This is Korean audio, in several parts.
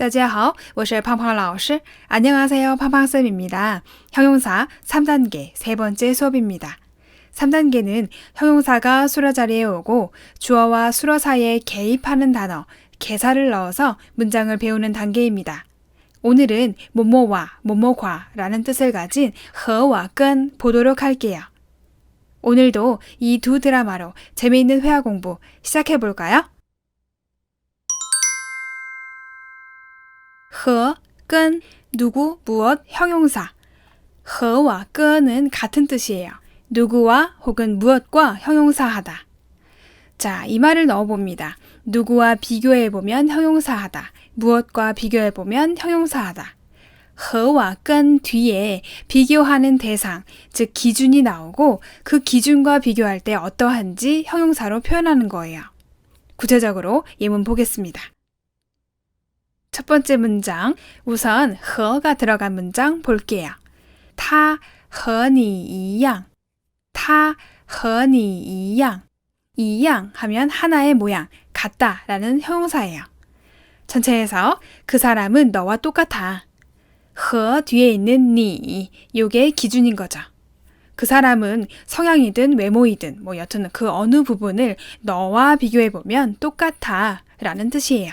大家好,我是胖胖老师. 안녕하세요. 팡팡쌤입니다. 형용사 3단계 세 번째 수업입니다. 3단계는 형용사가 수로 자리에 오고 주어와 수로 사이에 개입하는 단어, 개사를 넣어서 문장을 배우는 단계입니다. 오늘은 뭐뭐와 뭐뭐과라는 뜻을 가진 허와 끈 보도록 할게요. 오늘도 이 두 드라마로 재미있는 회화 공부 시작해 볼까요? 和, 끈, 누구, 무엇, 형용사. 和와 끈은 같은 뜻이에요. 누구와 혹은 무엇과 형용사하다. 자, 이 말을 넣어봅니다. 누구와 비교해보면 형용사하다. 무엇과 비교해보면 형용사하다. 和와 끈 뒤에 비교하는 대상, 즉 기준이 나오고 그 기준과 비교할 때 어떠한지 형용사로 표현하는 거예요. 구체적으로 예문 보겠습니다. 첫 번째 문장, 우선 和가 들어간 문장 볼게요. 他和你一样.他和你一样.一样하면 하나의 모양, 같다라는 형용사예요. 전체에서 그 사람은 너와 똑같아. 和 뒤에 있는 니, 요게 기준인 거죠. 그 사람은 성향이든 외모이든 뭐 여튼 그 어느 부분을 너와 비교해보면 똑같아 라는 뜻이에요.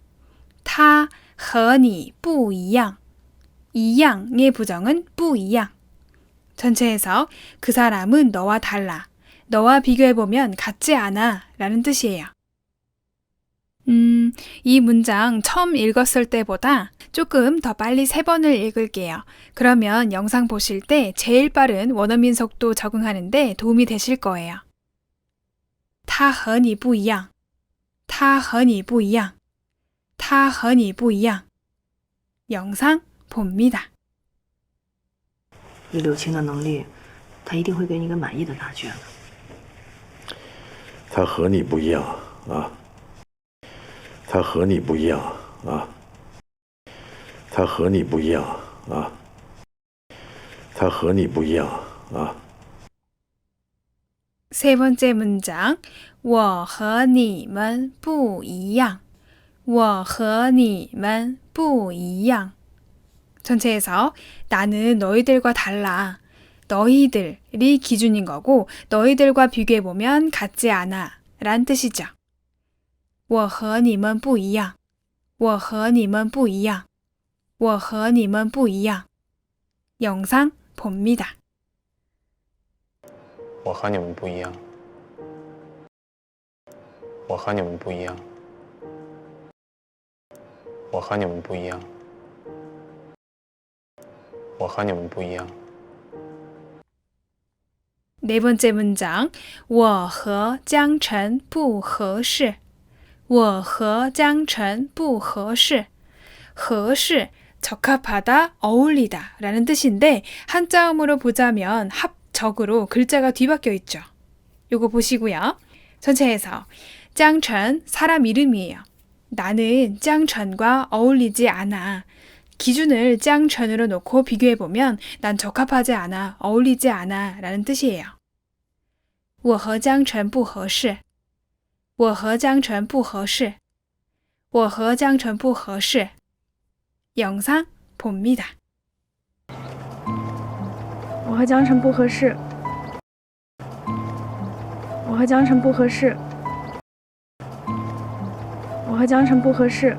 他和你不一样.이양의 부정은 不一样. 전체에서 그 사람은 너와 달라. 너와 비교해보면 같지 않아. 라는 뜻이에요. 음, 이 문장 처음 읽었을 때보다 조금 더 빨리 세 번을 읽을게요. 그러면 영상 보실 때 제일 빠른 원어민 속도 적응하는데 도움이 되실 거예요. 他和你不一样.他和你不一样. 他和你不一样. 영상 봅니다. 以柳青的能力，他一定会给你个满意的答卷的。他和你不一样啊！他和你不一样啊！他和你不一样啊！他和你不一样啊！ 세 번째 문장, 我和你们不一样. 我和你们不一样. 전체에서 나는 너희들과 달라. 너희들이 기준인 거고 너희들과 비교해 보면 같지 않아. 란 뜻이죠. 我和你们不一样.我和你们不一样.我和你们不一样. 영상 봅니다. 我和你们不一样。我和你们不一样。 我和你们不一样，我和你们不一样。네번째문장我和江晨不合适。我和江晨不合适。合适적합하다어울리다라는뜻인데한자음으로보자면합적으로글자가뒤바뀌어있죠요거보시고요전체에서장천사람이름이에요 나는 짱천과 어울리지 않아. 기준을 짱천으로 놓고 비교해보면 난 적합하지 않아, 어울리지 않아 라는 뜻이에요. 我和江晨不合适.我和江晨不合适.我和江晨不合适. 영상 봅니다. 我和江晨不合适.我和江晨不合适.我和江晨不合适。 我和江晨不合适。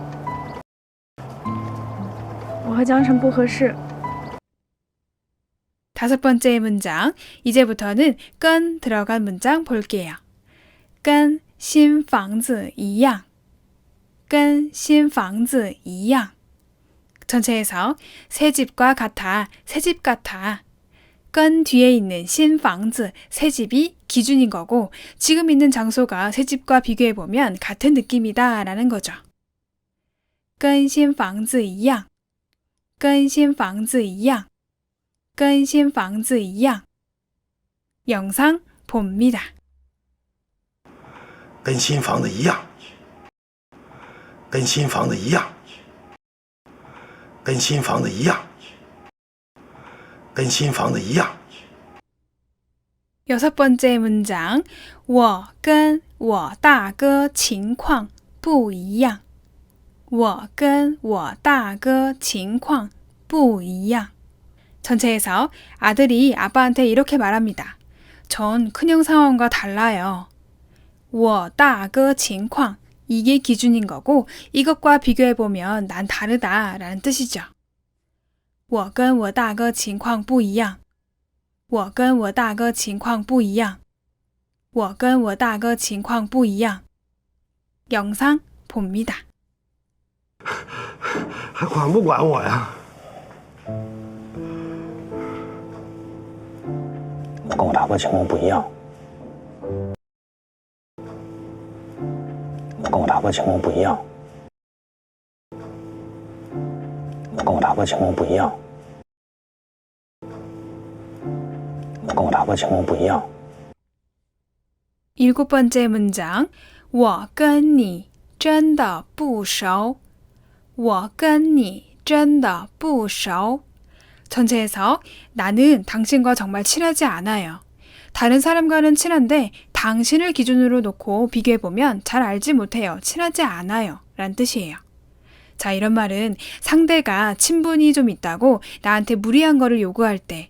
다섯 번째 문장. 이제부터는 끈 들어간 문장 볼게요. 跟新房子一样.跟新房子一样. 전체에서 새 집과 같아, 새 집 같아. 끈 뒤에 있는 신방즈, 새 집이 기준인 거고 지금 있는 장소가 새 집과 비교해 보면 같은 느낌이다 라는 거죠. 跟新房子一样跟新房子一样跟新房子一样 영상 봅니다. 跟新房子一样，跟新房子一样，跟新房子一样，跟新房子一样。 여섯 번째 문장 我跟我大哥情况不一样我跟我大哥情况不一样 전체에서 아들이 아빠한테 이렇게 말합니다. 전 큰형 상황과 달라요. 我大哥情况 이게 기준인 거고 이것과 비교해 보면 난 다르다라는 뜻이죠. 我跟我大哥情况不一样 我跟我大哥情况不一样我跟我大哥情况不一样 영상 봅니다. 还管不管我呀？我跟我大哥情况不一样。我跟我大哥情况不一样。我跟我大哥情况不一样。 我跟我大哥情况不一样。 일곱 번째 문장 我跟你真的不熟我跟你真的不熟 전체에서 나는 당신과 정말 친하지 않아요. 다른 사람과는 친한데 당신을 기준으로 놓고 비교해보면 잘 알지 못해요. 친하지 않아요. 라는 뜻이에요. 자, 이런 말은 상대가 친분이 좀 있다고 나한테 무리한 거를 요구할 때,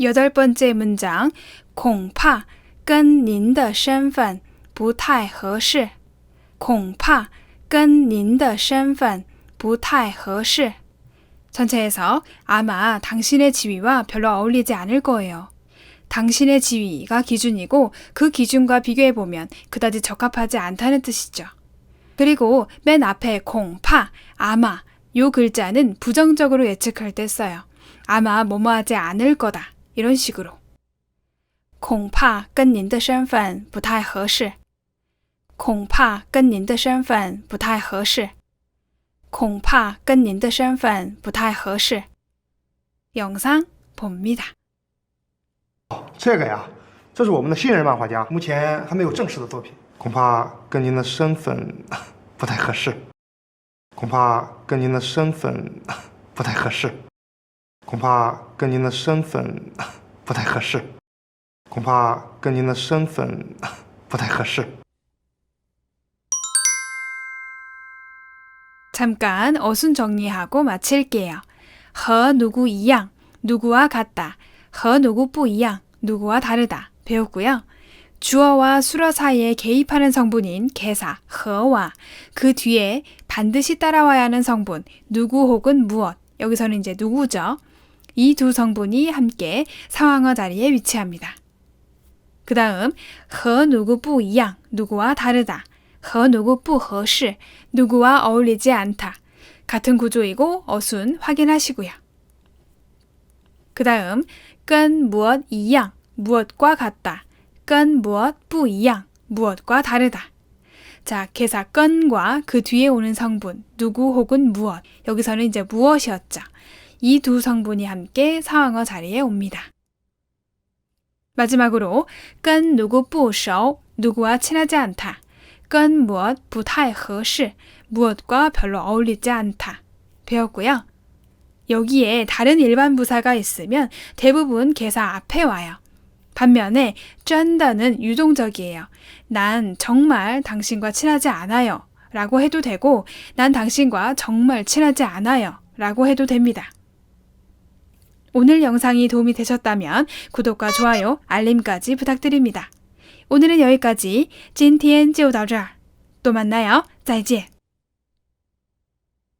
여덟 번째 문장 恐怕跟您的身份不太合适恐怕跟您的身份不太合适 전체에서 아마 당신의 지위와 별로 어울리지 않을 거예요. 당신의 지위가 기준이고 그 기준과 비교해보면 그다지 적합하지 않다는 뜻이죠. 그리고 맨 앞에 공파, 아마 요 글자는 부정적으로 예측할 때 써요. 아마 뭐뭐 하지 않을 거다. 이런 식으로. 恐怕跟您的身份不太合适恐怕跟您的身份不太合适恐怕跟您的身份不太合适 영상 봅니다. 这个呀，这是我们的新人漫画家，目前还没有正式的作品，恐怕跟您的身份不太合适，恐怕跟您的身份不太合适， 恐怕跟您的身份不太合适，恐怕跟您的身份不太合适。 잠깐 어순 정리하고 마칠게요. 허 누구 이양, 누구와 같다. 허 누구 뿌이양, 누구와 다르다. 배웠고요. 주어와 수어 사이에 개입하는 성분인 개사, 허와 그 뒤에 반드시 따라와야 하는 성분, 누구 혹은 무엇. 여기서는 이제 누구죠. 이 두 성분이 함께 상황어 자리에 위치합니다. 그 다음, 허 누구 뿌이양, 누구와 다르다. 和 누구 不合适, 누구와 어울리지 않다. 같은 구조이고 어순 확인하시고요. 그 다음, 跟 무엇 一样, 무엇과 같다. 跟 무엇 不一样, 무엇과 다르다. 자, 개사 跟과 그 뒤에 오는 성분, 누구 혹은 무엇. 여기서는 이제 무엇이었죠. 이 두 성분이 함께 상황어 자리에 옵니다. 마지막으로, 跟 누구 不熟, 누구와 친하지 않다. 跟 무엇 不太合适, 무엇과 별로 어울리지 않다. 배웠고요. 여기에 다른 일반 부사가 있으면 대부분 개사 앞에 와요. 반면에 真的는 유동적이에요. 난 정말 당신과 친하지 않아요. 라고 해도 되고 난 당신과 정말 친하지 않아요. 라고 해도 됩니다. 오늘 영상이 도움이 되셨다면 구독과 좋아요, 알림까지 부탁드립니다. 오늘은 여기까지. 今天就到这儿. 또 만나요. 再见.